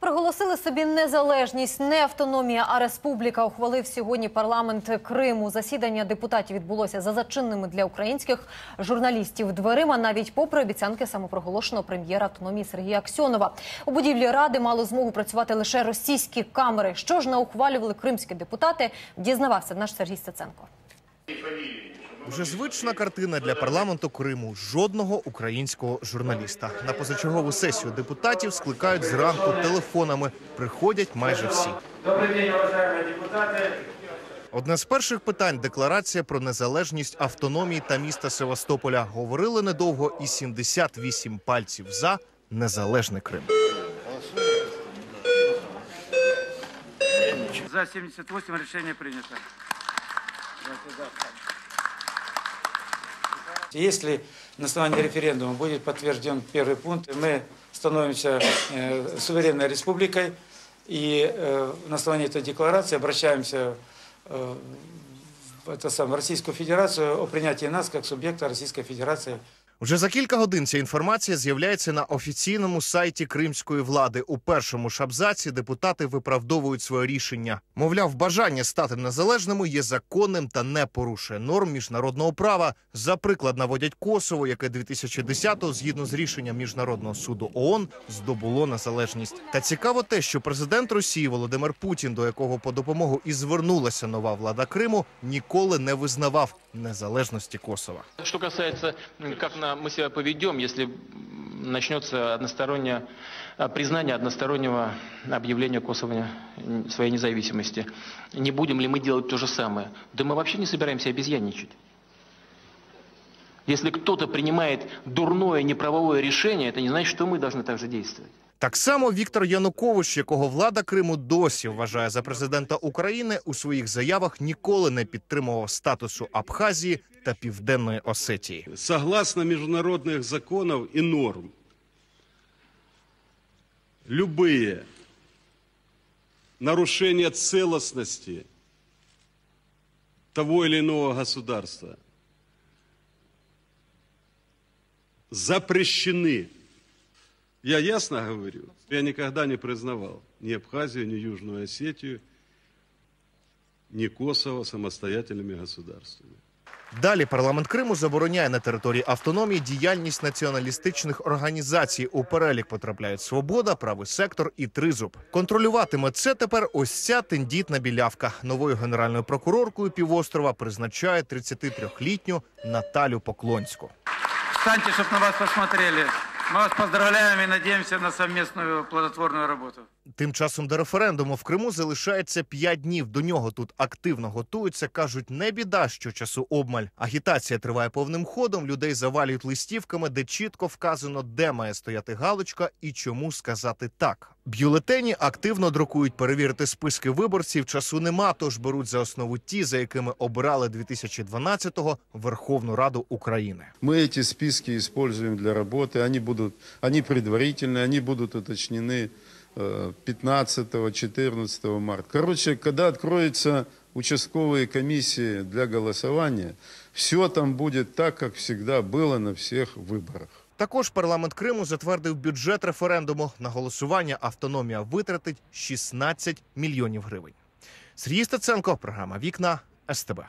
Проголосили собі незалежність, не автономія, а республіка. Ухвалив сьогодні парламент Криму. Засідання депутатів відбулося за зачинними для українських журналістів дверима, навіть попри обіцянки самопроголошеного прем'єра автономії Сергія Аксьонова. У будівлі ради мали змогу працювати лише російські камери. Що ж наухвалювали кримські депутати? Дізнавався наш Сергій Стеценко. Уже звична картина для парламенту Криму. Жодного українського журналіста. На позачергову сесію депутатів скликають зранку телефонами. Приходять майже всі. Добрый день, уважаемые депутаты. Одне з перших питань декларація про незалежність автономії та міста Севастополя. Говорили недовго і 78 пальців за незалежний Крим. За 78 решение принято. Если на основании референдума будет подтвержден первый пункт, мы становимся э, суверенной республикой и э, на основании этой декларации обращаемся э, это самое, в Российскую Федерацию о принятии нас как субъекта Российской Федерации Вже за кілька годин ця інформація з'являється на офіційному сайті кримської влади. У першому ж абзаці депутати виправдовують своє рішення. Мовляв, бажання стати незалежними є законним та не порушує норм міжнародного права. За приклад наводять Косово, яке 2010-го, згідно з рішенням міжнародного суду ООН, здобуло незалежність. Та цікаво те, що президент Росії Володимир Путін, до якого по допомогу і звернулася нова влада Криму, ніколи не визнавав незалежності Косова. Что касается, м, как мы себя поведем, если начнется одностороннее а, признание одностороннего объявления Косово своей независимости, не будем ли мы делать то же самое? Да мы вообще не собираемся обезьянничать. Если кто-то принимает дурное, неправовое решение, это не значит, что мы должны так же действовать. Так само Віктор Янукович, якого влада Криму досі вважає за президента України, у своїх заявах ніколи не підтримував статусу Абхазії та Південної Осетії. согласно международных законов и норм, любые нарушения целостности того или иного государства запрещены. я ясно говорю, я никогда не признавал ни Абхазию, ни Южную Осетию, ни Косово самостоятельными государствами. Далі парламент Криму забороняє на території автономії діяльність націоналістичних організацій. У перелік потрапляють свобода, правий сектор і тризуб. Контролюватиме це тепер ось ця тендітна білявка. Новою генеральною прокуроркою півострова призначає 33-літню Наталю Поклонську. Встаньте, чтобы на вас посмотрели. Мы вас поздравляем и надеемся на совместную плодотворную работу. Тим часом до референдуму в Криму залишається 5 днів. До нього тут активно готуються. кажуть, не біда, що часу обмаль. Агітація триває повним ходом. Людей завалюють листівками, де чітко вказано, де має стояти галочка і чому сказати так. Бюлетені активно друкують. Перевірити списки виборців часу нема. Тож беруть за основу ті, за якими обирали 2012-го Верховну Раду України. Мы эти списки используем для работы. Они будут, они предварительные, они будут уточнены э, 15-14 марта. Короче, когда откроются участковые комиссии для голосования, все там будет так, как всегда было на всех выборах. Також парламент Криму затвердив бюджет референдуму. На голосування автономія витратить 16 мільйонів гривень. Сергій Стеценко, програма Вікна СТБ.